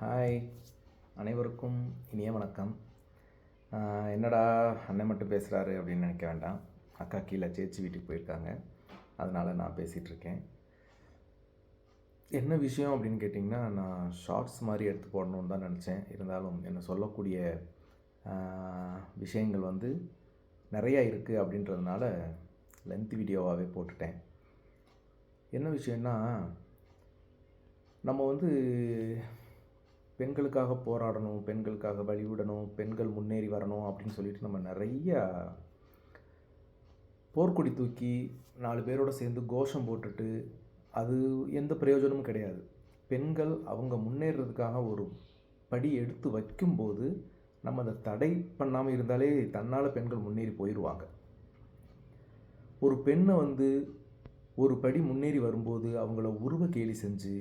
Hi அனைவருக்கும் இனிய வணக்கம். என்னடா அண்ணன் மட்டும் பேசுகிறாரு அப்படின்னு நினைக்க வேண்டாம். அக்கா கீழே சேச்சி வீட்டுக்கு போயிருக்காங்க. அதனால் நான் பேசிகிட்ருக்கேன் என்ன விஷயம் அப்படின்னு கேட்டிங்கன்னா நான் ஷார்ட்ஸ் மாதிரி எடுத்து போடணும்னு தான் நினச்சேன். இருந்தாலும் என்னை சொல்லக்கூடிய விஷயங்கள் வந்து நிறையா இருக்குது அப்படின்றதுனால லென்த் வீடியோவாகவே போட்டுட்டேன். என்ன விஷயம்னா நம்ம வந்து பெண்களுக்காக போராடணும் பெண்களுக்காக வழிவிடணும் பெண்கள் முன்னேறி வரணும் அப்படின்னு சொல்லிட்டு நம்ம நிறைய போர்க்கொடி தூக்கி நாலு பேரோட சேர்ந்து கோஷம் போட்டுட்டு அது எந்த பிரயோஜனமும் கிடையாது. பெண்கள் அவங்க முன்னேறதுக்காக ஒரு படி எடுத்து வைக்கும்போது நம்ம அதை தடை பண்ணாமல் இருந்தாலே தன்னால் பெண்கள் முன்னேறி போயிடுவாங்க ஒரு பெண்ணை வந்து ஒரு படி முன்னேறி வரும்போது அவங்கள உருவ கேலி செஞ்சு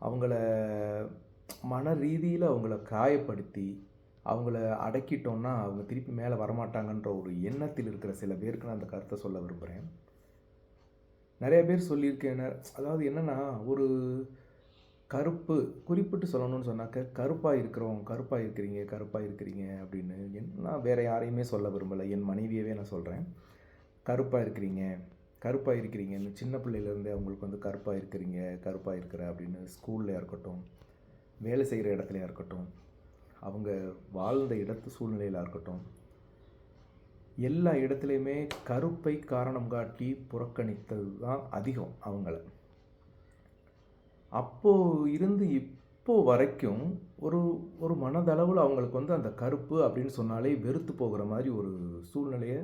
அவங்கள மன ரீதியில் அவங்கள காயப்படுத்தி அவங்கள அடக்கிட்டோன்னா அவங்க திருப்பி மேலே வரமாட்டாங்கன்ற ஒரு எண்ணத்தில் இருக்கிற சில பேருக்கு நான் அந்த கருத்தை சொல்ல விரும்புகிறேன் நிறைய பேர் சொல்லியிருக்கேன் அதாவது என்னென்னா ஒரு கருப்பு குறிப்பிட்டு சொல்லணும்னு சொன்னாக்க கருப்பாக இருக்கிறோம் கருப்பாக இருக்கிறீங்க கருப்பாக இருக்கிறீங்க அப்படின்னு என்ன நான் வேறு யாரையுமே சொல்ல விரும்பலை. என் மனைவியவே நான் சொல்கிறேன் கருப்பாக இருக்கிறீங்க கருப்பாக இருக்கிறீங்கன்னு சின்ன பிள்ளையிலேருந்தே அவங்களுக்கு வந்து கருப்பாக இருக்கிறீங்க கருப்பாக இருக்கிற அப்படின்னு ஸ்கூலில் இருக்கட்டும் வேலை செய்கிற இடத்துலையா இருக்கட்டும் அவங்க வாழ்ந்த இடத்து சூழ்நிலையிலாக இருக்கட்டும் எல்லா இடத்துலையுமே கருப்பை காரணம் காட்டி புறக்கணித்தது தான் அதிகம் அவங்கள. அப்போது இருந்து இப்போ வரைக்கும் ஒரு ஒரு மனதளவில் அவங்களுக்கு வந்து அந்த கருப்பு அப்படின்னு சொன்னாலே வெறுத்து போகிற மாதிரி ஒரு சூழ்நிலையை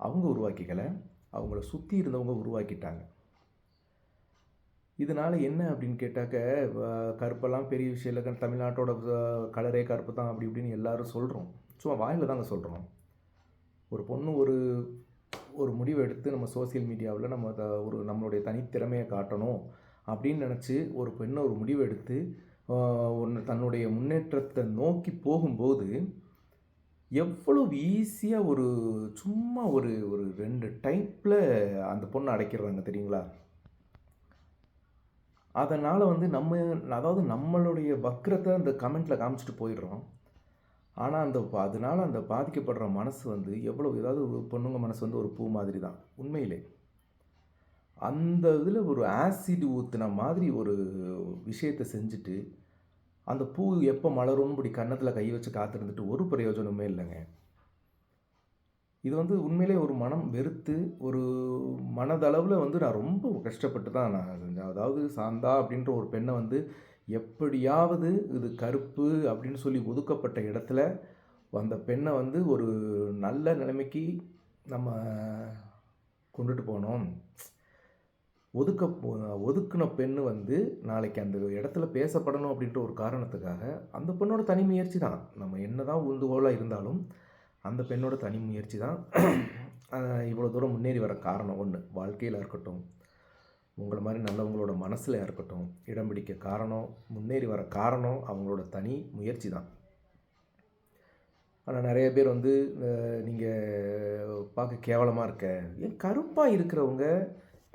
அவங்க உருவாக்கிக்கலை. அவங்கள சுற்றி இருந்தவங்க உருவாக்கிட்டாங்க. இதனால் என்ன அப்படின்னு கேட்டாக்க வ- கருப்பெல்லாம் பெரிய விஷயம் இல்லை. தமிழ்நாட்டோட கலரே கருப்பு தான் அப்படி இப்படின்னு எல்லாரும் சொல்கிறோம் சும்மா வாயில் தாங்க சொல்கிறோம் ஒரு பொண்ணு ஒரு ஒரு முடிவு எடுத்து நம்ம சோஷியல் மீடியாவில் நம்ம ஒரு நம்மளுடைய தனித்திறமையை காட்டணும் அப்படின்னு நினச்சி ஒரு பெண்ணை ஒரு முடிவு எடுத்து ஒன்று தன்னுடைய முன்னேற்றத்தை நோக்கி போகும்போது எவ்வளவு ஈஸியாக ஒரு சும்மா ஒரு ஒரு ரெண்டு டைப்பில் அந்த பொண்ணை அடைக்கிறாங்க தெரியுங்களா? அதனால் வந்து நம்ம அதாவது நம்மளுடைய வக்கரத்தை அந்த கமெண்ட்டில் காமிச்சிட்டு போயிடுறோம். ஆனால் அந்த அதனால் அந்த பாதிக்கப்படுற மனசு வந்து எவ்வளோ ஏதாவது ஒரு பொண்ணுங்க மனசு வந்து ஒரு பூ மாதிரி தான் உண்மையிலே. அந்த இதில் ஒரு ஆசிட் ஊற்றுன மாதிரி ஒரு விஷயத்தை செஞ்சுட்டு அந்த பூ எப்போ மலரும் இப்படி கன்னத்தில் கை வச்சு காத்திருந்துட்டு ஒரு பிரயோஜனமே இல்லைங்க. இது வந்து உண்மையிலே ஒரு மனம் வெறுத்து ஒரு மனதளவில் வந்து நான் ரொம்ப கஷ்டப்பட்டு தான் நான் செஞ்சேன். அதாவது சாந்தா அப்படின்ற ஒரு பெண்ணை வந்து எப்படியாவது இது கருப்பு அப்படின்னு சொல்லி ஒதுக்கப்பட்ட இடத்துல அந்த பெண்ணை வந்து ஒரு நல்ல நிலைமைக்கு நம்ம கொண்டுட்டு போனோம். ஒதுக்க ஒதுக்கின ஒதுக்குன பெண்ணு வந்து நாளைக்கு அந்த இடத்துல பேசப்படணும் அப்படின்ற ஒரு காரணத்துக்காக அந்த பெண்ணோட தனி முயற்சி தான். நம்ம என்ன தான் உந்துகோலாக இருந்தாலும் அந்த பெண்ணோட தனி முயற்சி தான். இவ்வளோ தூரம் முன்னேறி வர காரணம் ஒன்று வாழ்க்கையில் இருக்கட்டும் உங்களை மாதிரி நல்லவங்களோட மனசில் இருக்கட்டும் இடம் பிடிக்க காரணம் முன்னேறி வர காரணம் அவங்களோட தனி முயற்சி தான். ஆனால் நிறைய பேர் வந்து நீங்கள் பார்க்க கேவலமாக இருக்க ஏன் கருப்பாக இருக்கிறவங்க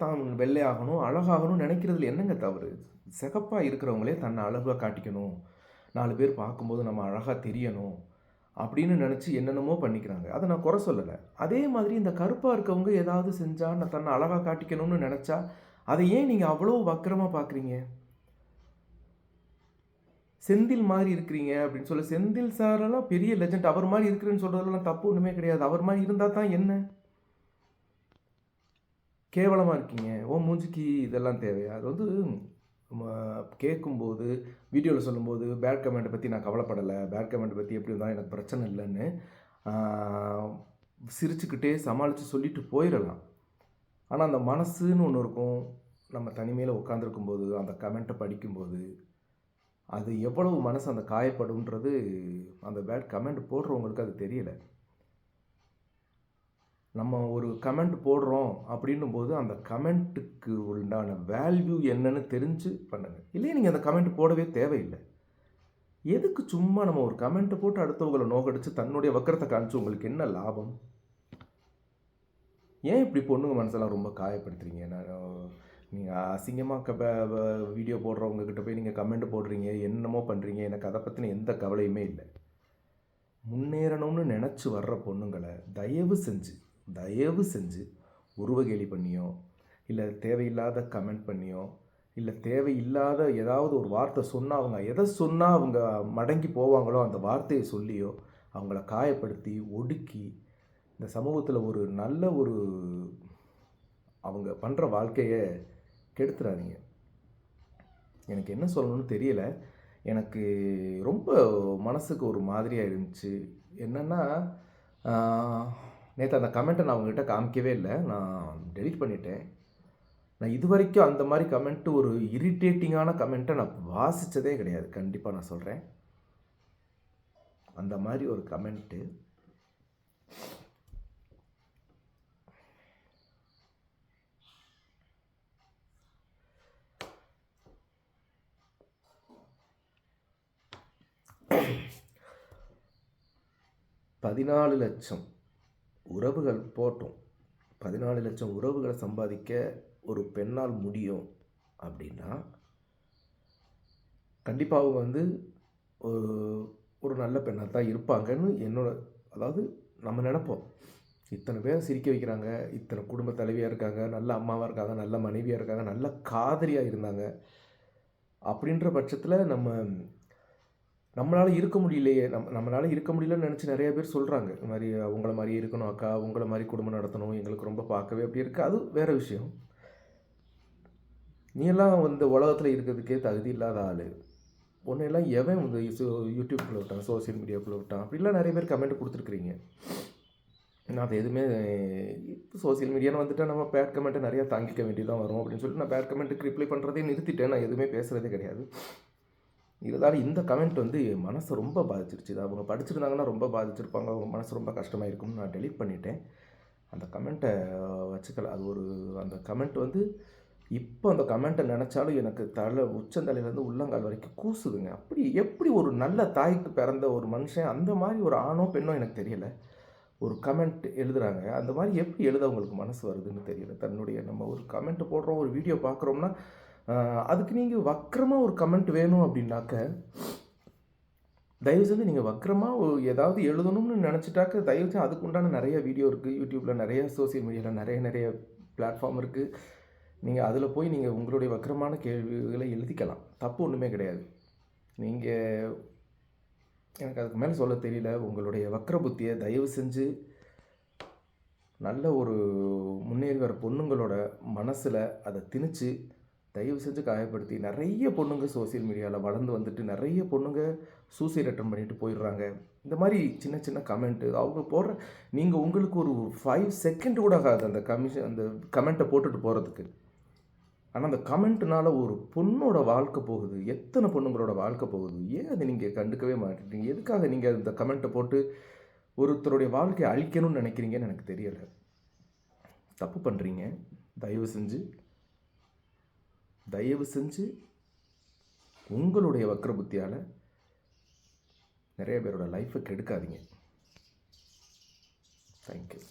தான் வெள்ளையாகணும் அழகாகணும்னு நினைக்கிறதுல என்னங்க தவறு? சிகப்பாக இருக்கிறவங்களே தன்னை அழகாக காட்டிக்கணும். நாலு பேர் பார்க்கும்போது நம்ம அழகாக தெரியணும். அப்படின்னு நினச்சி என்னென்னமோ பண்ணிக்கிறாங்க. அதை நான் குறை சொல்லலை. அதே மாதிரி இந்த கருப்பாக இருக்கவங்க ஏதாவது செஞ்சால் நான் தன்னை அழகாக காட்டிக்கணும்னு நினச்சா அதை ஏன் நீங்கள் அவ்வளோ வக்கரமாக பார்க்குறீங்க செந்தில் மாதிரி இருக்கிறீங்க அப்படின்னு சொல்ல. செந்தில் சாரெல்லாம் பெரிய லெஜண்ட் அவர் மாதிரி இருக்கிறேன்னு சொல்கிறதெல்லாம் தப்பு ஒன்றுமே கிடையாது. அவர் மாதிரி இருந்தால் தான் என்ன? கேவலமாக இருக்கீங்க. ஓ மூஞ்சிக்கு இதெல்லாம் தேவையா? அது வந்து கேட்கும்போது வீடியோவில் சொல்லும்போது பேட் கமெண்ட்டை பற்றி நான் கவலைப்படலை. பேட் கமெண்ட் பற்றி எப்படி இருந்தாலும் எனக்கு பிரச்சனை இல்லைன்னு சிரிச்சுக்கிட்டே சமாளித்து சொல்லிட்டு போயிடலாம். ஆனால் அந்த மனசுன்னு ஒன்று இருக்கும். நம்ம தனிமையில் உட்காந்துருக்கும்போது அந்த கமெண்ட்டை படிக்கும்போது அது எவ்வளவு மனசு அந்த காயப்படுன்றது அந்த பேட் கமெண்ட் போடுறவங்களுக்கு அது தெரியலை. நம்ம ஒரு கமெண்ட் போடுறோம் அப்படின்னும் போது அந்த கமெண்ட்டுக்கு உண்டான வேல்யூ என்னன்னு தெரிஞ்சு பண்ணுங்க. இல்லையே நீங்கள் அந்த கமெண்ட் போடவே தேவையில்லை. எதுக்கு சும்மா நம்ம ஒரு கமெண்ட்டை போட்டு அடுத்தவங்களை நோக்கடிச்சு தன்னுடைய வக்கரத்தை காமிச்சு உங்களுக்கு என்ன லாபம்? ஏன் இப்படி பொண்ணுங்க மனசெல்லாம் ரொம்ப காயப்படுத்துறீங்க? நான் நீங்கள் அசிங்கமாக க வீடியோ போடுறவங்கக்கிட்ட போய் நீங்கள் கமெண்ட் போடுறீங்க என்னமோ பண்ணுறீங்க எனக்கு அதை பற்றின எந்த கவலையுமே இல்லை. முன்னேறணும்னு நினச்சி வர்ற பொண்ணுங்களை தயவு செஞ்சு தயவு செஞ்சு உருவகேலி பண்ணியோ இல்லை தேவையில்லாத கமெண்ட் பண்ணியோ இல்லை தேவையில்லாத ஏதாவது ஒரு வார்த்தை சொன்னால் அவங்க எதை சொன்னால் அவங்க மடங்கி போவாங்களோ அந்த வார்த்தையை சொல்லியோ அவங்கள காயப்படுத்தி ஒடுக்கி இந்த சமூகத்தில் ஒரு நல்ல ஒரு அவங்க பண்ணுற வாழ்க்கையை கெடுத்துறாதீங்க. எனக்கு என்ன சொல்லணும்னு தெரியல. எனக்கு ரொம்ப மனசுக்கு ஒரு மாதிரியாக இருந்துச்சு. என்னென்னா நேற்று அந்த கமெண்ட்டை நான் அவங்ககிட்ட காமிக்கவே இல்லை. நான் டெலிட் பண்ணிட்டேன். நான் இது வரைக்கும் அந்த மாதிரி கமெண்ட்டு ஒரு இரிட்டேட்டிங்கான கமெண்ட்டை நான் வாசித்ததே கிடையாது. கண்டிப்பாக நான் சொல்கிறேன் அந்த மாதிரி ஒரு கமெண்ட்டு பதினாலு லட்சம். உறவுகள் போட்டும். பதினாலு லட்சம் உறவுகளை சம்பாதிக்க ஒரு பெண்ணால் முடியும் அப்படின்னா கண்டிப்பாக அவங்க வந்து ஒரு ஒரு நல்ல பெண்ணாக தான் இருப்பாங்கன்னு என்னோட அதாவது நம்ம நினப்போம். இத்தனை பேர் சிரிக்க வைக்கிறாங்க இத்தனை குடும்ப தலைவியாக இருக்காங்க நல்ல அம்மாவாக இருக்காங்க நல்ல மனைவியாக இருக்காங்க நல்ல காதலியாக இருந்தாங்க. அப்படின்ற பட்சத்தில் நம்ம நம்மளால் இருக்க முடியலையே. நம்ம நம்மளால் இருக்க முடியலன்னு நினச்சி நிறைய பேர் சொல்கிறாங்க இந்த மாதிரி உங்களை மாதிரி இருக்கணும் அக்கா உங்களை மாதிரி குடும்பம் நடத்தணும் எங்களுக்கு ரொம்ப பார்க்கவே அப்படி இருக்குது அது வேறு விஷயம். நீ எல்லாம் இந்த உலகத்தில் இருக்கிறதுக்கே தகுதி இல்லாத ஆள். உன்னையெல்லாம் எவன் வந்து யூடியூப்பில் விட்டான் சோசியல் மீடியாக்குள்ளே விட்டான்? அப்படிலாம் நிறைய பேர் கமெண்ட் கொடுத்துருக்குறீங்க. நான் அது எதுவுமே சோசியல் மீடியான்னு வந்துட்டு நம்ம பேட் கமெண்ட்டை நிறையா தாங்கிக்க வேண்டியதான் வரும் அப்படின்னு சொல்லிட்டு நான் பேட் கமெண்ட்டுக்கு ரிப்ளை பண்ணுறதே நிறுத்திட்டேன். நான் எதுவுமே பேசுகிறதே கிடையாது. இருந்தாலும் இந்த கமெண்ட் வந்து மனசை ரொம்ப பாதிச்சிருச்சு. இது அவங்க படிச்சிருந்தாங்கன்னா ரொம்ப பாதிச்சிருப்பாங்க. அவங்க மனசு ரொம்ப கஷ்டமாக இருக்கும்னு நான் டெலிட் பண்ணிட்டேன். அந்த கமெண்ட்டை வச்சுக்கல. அது ஒரு அந்த கமெண்ட் வந்து இப்போ அந்த கமெண்ட்டை நினச்சாலும் எனக்கு தலை உச்சந்தலையிலேருந்து உள்ளங்கால் வரைக்கும் கூசுதுங்க. அப்படி எப்படி ஒரு நல்ல தாய்க்கு பிறந்த ஒரு மனுஷன் அந்த மாதிரி ஒரு ஆணோ பெண்ணோ எனக்கு தெரியல. ஒரு கமெண்ட் எழுதுகிறாங்க அந்த மாதிரி எப்படி எழுத அவங்களுக்கு மனசு வருதுன்னு தெரியல. தன்னுடைய நம்ம ஒரு கமெண்ட் போடுறோம் ஒரு வீடியோ பார்க்குறோம்னா அதுக்கு நீங்கள் வக்கரமாக ஒரு கமெண்ட் வேணும் அப்படின்னாக்க தயவு செஞ்சு நீங்கள் வக்கரமாக ஏதாவது எழுதணும்னு நினச்சிட்டாக்க தயவு செஞ்சு அதுக்கு உண்டான நிறைய வீடியோ இருக்குது யூடியூப்பில் நிறைய சோசியல் மீடியாவில் நிறைய நிறைய பிளாட்ஃபார்ம் இருக்குது நீங்கள் அதில் போய் நீங்கள் உங்களுடைய வக்கரமான கேள்விகளை எழுதிக்கலாம். தப்பு ஒன்றுமே கிடையாது. நீங்கள் எனக்கு அதுக்கு மேலே சொல்ல தெரியல. உங்களுடைய வக்கர புத்தியை தயவு செஞ்சு நல்ல ஒரு முன்னேறி வர பொண்ணுங்களோட மனசில் அதை திணிச்சு தயவு செஞ்சு காயப்படுத்தி நிறைய பொண்ணுங்க சோசியல் மீடியாவில் வளர்ந்து வந்துட்டு நிறைய பொண்ணுங்க சூசைட் அட்டன் பண்ணிட்டு போயிடுறாங்க. இந்த மாதிரி சின்ன சின்ன கமெண்ட்டு அவங்க போடுற நீங்கள் உங்களுக்கு ஒரு ஃபைவ் செகண்ட் கூட ஆகாது அந்த கமிஷன் அந்த கமெண்ட்டை போட்டுட்டு போகிறதுக்கு ஆனால் அந்த கமெண்ட்னால ஒரு பொண்ணோட வாழ்க்கை போகுது. எத்தனை பொண்ணுங்களோட வாழ்க்கை போகுது? ஏன் அதை நீங்கள் கண்டுக்கவே மாட்டேங்க எதுக்காக நீங்கள் அந்த கமெண்ட்டை போட்டு ஒருத்தருடைய வாழ்க்கையை அழிக்கணும்னு நினைக்கிறீங்கன்னு எனக்கு தெரியலை. தப்பு பண்ணுறீங்க தயவு செஞ்சு தயவு செஞ்சு உங்களுடைய வக்கர புத்தியால் நிறைய பேரோட லைஃப்பை கெடுக்காதீங்க. தேங்க்யூ